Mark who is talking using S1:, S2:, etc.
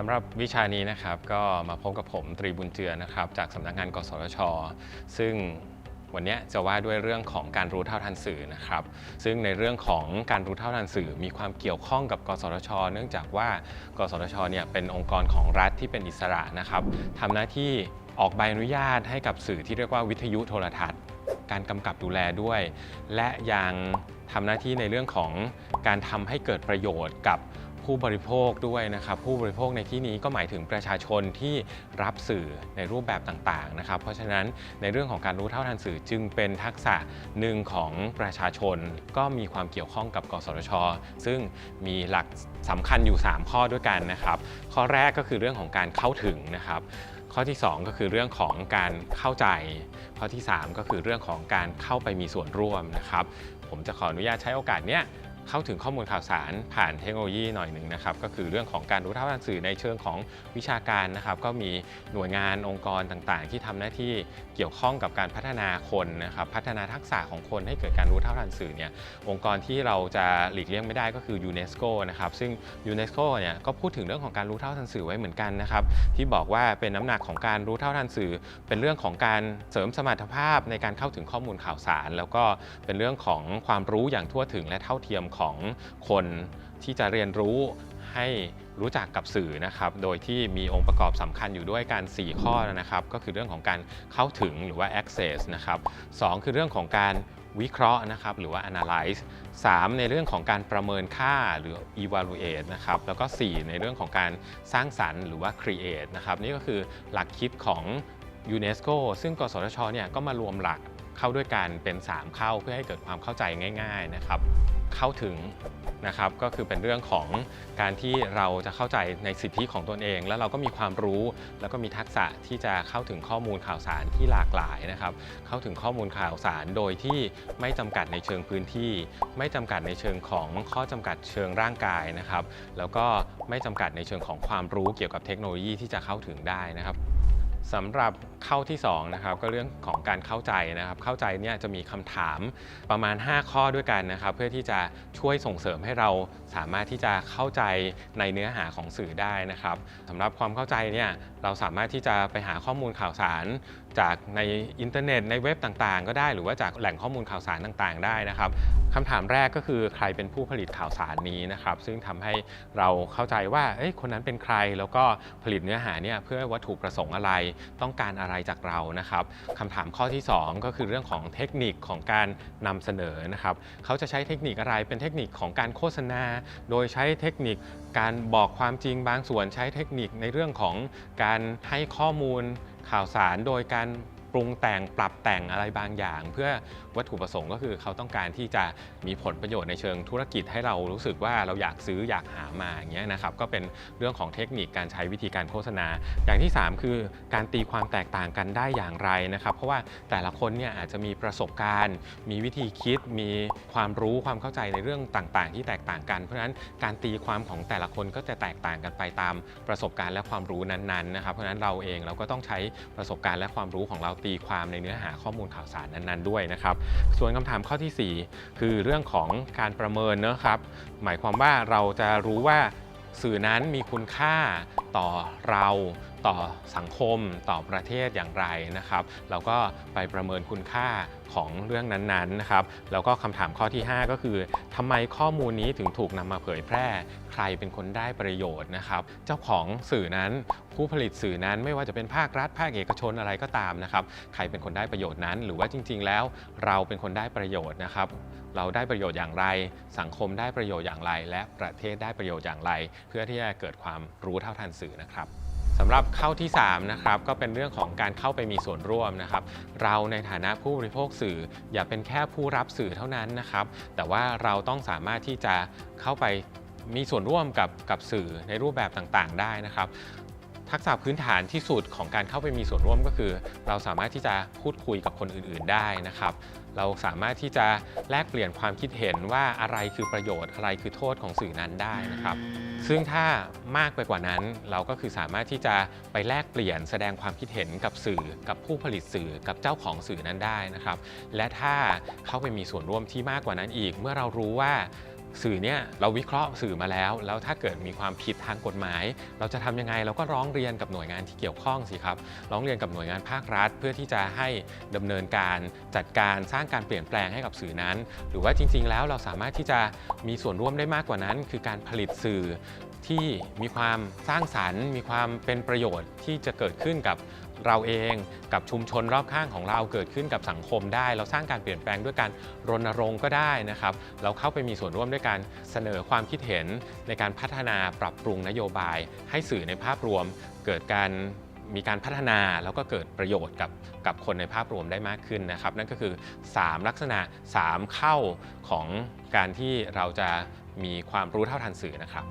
S1: สำหรับวิชานี้นะครับก็มาพบกับผมตรีบุญเจือนะครับจากสำนักงาน กสทช ซึ่งวันนี้จะว่าด้วยเรื่องของการรู้เท่าทันสื่อนะครับ ซึ่งในเรื่องของการรู้เท่าทันสื่อ มีความเกี่ยวข้องกับ กสทช เนื่องจากว่า กสทช เนี่ยเป็นองค์กรของรัฐที่เป็นอิสระนะครับทำหน้าที่ออกใบอนุญาตให้กับสื่อที่เรียกว่าวิทยุโทรทัศน์ การกำกับดูแลด้วย และยังทำหน้าที่ในเรื่องของการทำให้เกิดประโยชน์กับ ผู้บริโภคด้วยนะครับ ผู้บริโภคในที่นี้ก็หมายถึงประชาชนที่รับสื่อในรูปแบบต่างๆนะครับ เพราะฉะนั้นในเรื่องของการรู้เท่าทันสื่อจึงเป็นทักษะหนึ่งของประชาชน ก็มีความเกี่ยวข้องกับกสทช ซึ่งมีหลักสำคัญอยู่ 3 ข้อด้วยกันนะครับ ข้อแรกก็คือเรื่องของการเข้าถึงนะครับข้อที่ 2 ก็คือเรื่องของการเข้าใจ ข้อที่ 3 ก็คือเรื่องของการเข้าไปมีส่วนร่วมนะครับ ผมจะขออนุญาตใช้โอกาสเนี้ย เข้าถึงข้อมูลข่าวสารผ่านเทคโนโลยีหน่อยหนึ่งนะครับก็คือเรื่องของการรู้เท่าทันสื่อในเชิงของวิชาการนะครับก็มีหน่วยงานองค์กรต่างๆ ที่ทำหน้าที่เกี่ยวข้องกับการพัฒนาคนนะครับพัฒนาทักษะของคนให้เกิดการรู้เท่าทันสื่อเนี่ยองค์กรที่เราจะหลีกเลี่ยงไม่ได้ก็คือยูเนสโกนะครับซึ่งยูเนสโกเนี่ยก็พูดถึงเรื่องของการรู้เท่าทันสื่อไว้เหมือนกันนะครับที่บอกว่าเป็นน้ำหนักของการรู้เท่าทันสื่อ เป็นเรื่องของการเสริมสมรรถภาพในการเข้าถึงข้อมูลข่าวสาร แล้วก็เป็นเรื่องของความรู้อย่างทั่วถึงและเท่าเทียมของคนที่จะเรียนรู้ให้รู้จักกับสื่อนะครับ โดยที่มีองค์ประกอบสำคัญอยู่ด้วยกัน4ข้อนะครับ ก็คือเรื่องของการเข้าถึงหรือว่า access นะครับสองคือเรื่องของการวิเคราะห์นะครับ หรือว่า analyze 3 ในเรื่องของการประเมินค่าหรือ evaluate นะครับ แล้วก็ 4 ในเรื่องของการสร้างสรรค์หรือว่า create นะครับ นี่ก็คือหลักคิดของ UNESCO ซึ่งกสทชเนี่ยก็มารวมหลักเข้าด้วยกันเป็น 3 เข้าเพื่อให้เกิดความเข้าใจง่าย ๆ นะครับ เข้าถึงนะครับก็คือเป็นเรื่องของการที่เราจะเข้าใจในสิทธิของตนเอง แล้วเราก็มีความรู้แล้วก็มีทักษะที่จะเข้าถึงข้อมูลข่าวสารที่หลากหลายนะครับ เข้าถึงข้อมูลข่าวสารโดยที่ไม่จำกัดในเชิงพื้นที่ ไม่จำกัดในเชิงของข้อจำกัดเชิงร่างกายนะครับ แล้วก็ไม่จำกัดในเชิงของความรู้เกี่ยวกับเทคโนโลยีที่จะเข้าถึงได้นะครับ สำหรับเข้าที่2นะครับก็เรื่องของการเข้าใจนะครับ เข้าใจเนี่ยจะมีคำถามประมาณ 5 ข้อด้วยกันนะครับ เพื่อที่จะช่วยส่งเสริมให้เราสามารถที่จะเข้าใจในเนื้อหาของสื่อได้นะครับสำหรับความเข้าใจเนี่ยเราสามารถที่จะไปหาข้อมูลข่าวสาร จากในอินเทอร์เน็ตในเว็บต่างๆ ก็ได้ หรือว่าจากแหล่งข้อมูลข่าวสารต่างๆ ได้นะครับคำถามแรกก็คือใครเป็นผู้ผลิตข่าวสารนี้นะครับ ซึ่งทำให้เราเข้าใจว่าเอ้ยคนนั้นเป็นใครแล้วก็ผลิตเนื้อหาเนี่ยเพื่อวัตถุประสงค์อะไรต้องการอะไรจากเรานะครับคำถามข้อที่ 2 ก็คือเรื่องของเทคนิคของการนำเสนอนะครับเขาจะใช้เทคนิคอะไรเป็นเทคนิคของการโฆษณา โดยใช้เทคนิคการบอกความจริงบางส่วนใช้เทคนิคในเรื่องของการให้ข้อมูลข่าวสารโดยการ รุงแต่งปรับแต่งอะไรบางอย่าง เพื่อวัตถุประสงค์ก็คือเขาต้องการที่จะมีผลประโยชน์ในเชิงธุรกิจให้เรารู้สึกว่าเราอยากซื้ออยากหามาอย่างเงี้ยนะครับก็เป็นเรื่องของเทคนิคการใช้วิธีการโฆษณา อย่างที่ 3 คือการตีความแตกต่างกันได้อย่างไรนะครับ เพราะว่าแต่ละคนเนี่ยอาจจะมีประสบการณ์ มีวิธีคิด มีความรู้ความเข้าใจในเรื่องต่างๆ ที่แตกต่างกัน เพราะฉะนั้นการตีความของแต่ละคนก็จะแตกต่างกันไปตามประสบการณ์และความรู้นั้นๆนะครับเพราะฉะนั้นเราเองเราก็ต้องใช้ประสบการณ์และความรู้ของเราตีความในเนื้อหาข้อมูลข่าวสารนั้นๆด้วยนะครับ ส่วนคำถามข้อทีสี่ 4 คือเรื่องของการประเมินนะครับหมายความว่าเราจะรู้ว่าสื่อนั้นมีคุณค่าต่อเราต่อสังคมต่อประเทศอย่างไรนะครับ เราก็ไปประเมินคุณค่าของเรื่องนั้นๆนะครับ แล้วก็คำถามข้อที่ 5 ก็คือทำไมข้อมูลนี้ถึงถูกนำมาเผยแพร่ ใครเป็นคนได้ประโยชน์นะครับ เจ้าของสื่อนั้นผู้ผลิตสื่อนั้นไม่ว่าจะเป็นภาครัฐ ภาคเอกชนอะไรก็ตามนะครับ ใครเป็นคนได้ประโยชน์นั้น หรือว่าจริง ๆ แล้วเราเป็นคนได้ประโยชน์นะครับ เราได้ประโยชน์อย่างไร สังคมได้ประโยชน์อย่างไร และประเทศได้ประโยชน์อย่างไร เพื่อที่จะเกิดความรู้เท่าทันสื่อนะครับ สำหรับเข้าที่3นะครับก็เป็นเรื่องของการเข้าไปมีส่วนร่วมนะครับ เราในฐานะผู้บริโภคสื่อ อย่าเป็นแค่ผู้รับสื่อเท่านั้นนะครับ แต่ว่าเราต้องสามารถที่จะเข้าไปมีส่วนร่วมกับกับสื่อในรูปแบบต่างๆ ได้นะครับทักษะพื้นฐานที่สุดของการเข้าไปมีส่วนร่วมก็คือ เราสามารถที่จะพูดคุยกับคนอื่น ๆ ได้นะครับ เราสามารถที่จะแลกเปลี่ยนความคิดเห็นว่าอะไรคือประโยชน์อะไรคือโทษของสื่อนั้นได้นะครับ ซึ่งถ้ามากไปกว่านั้นเราก็คือสามารถที่จะไปแลกเปลี่ยนแสดงความคิดเห็นกับสื่อ กับผู้ผลิตสื่อกับเจ้าของสื่อนั้นได้นะครับ และถ้าเข้าไปมีส่วนร่วมที่มากกว่านั้นอีก เมื่อเรารู้ว่า สื่อเนี่ยเราวิเคราะห์สื่อมาแล้ว แล้วถ้าเกิดมีความผิดทางกฎหมาย เราจะทำยังไงเราก็ร้องเรียนกับหน่วยงานที่เกี่ยวข้องสิครับ ร้องเรียนกับหน่วยงานภาครัฐ เพื่อที่จะให้ดำเนินการจัดการสร้างการเปลี่ยนแปลงให้กับสื่อนั้น หรือว่าจริง ๆ แล้วเราสามารถที่จะมีส่วนร่วมได้มากกว่านั้น คือการผลิตสื่อ ที่มีความสร้างสรรค์ มีความเป็นประโยชน์ที่จะเกิดขึ้นกับเราเองกับชุมชนรอบข้างของเราเกิดขึ้นกับสังคมได้ เราสร้างการเปลี่ยนแปลงด้วยการรณรงค์ก็ได้นะครับ เราเข้าไปมีส่วนร่วมด้วยการเสนอความคิดเห็นในการพัฒนาปรับปรุงนโยบาย ให้สื่อในภาพรวม เกิดการมีการพัฒนาแล้วก็เกิดประโยชน์กับกับคนในภาพรวมได้มากขึ้นนะครับ นั่นก็คือ 3 ลักษณะ 3 เข้าของการที่เราจะมีความรู้เท่าทันสื่อนะครับ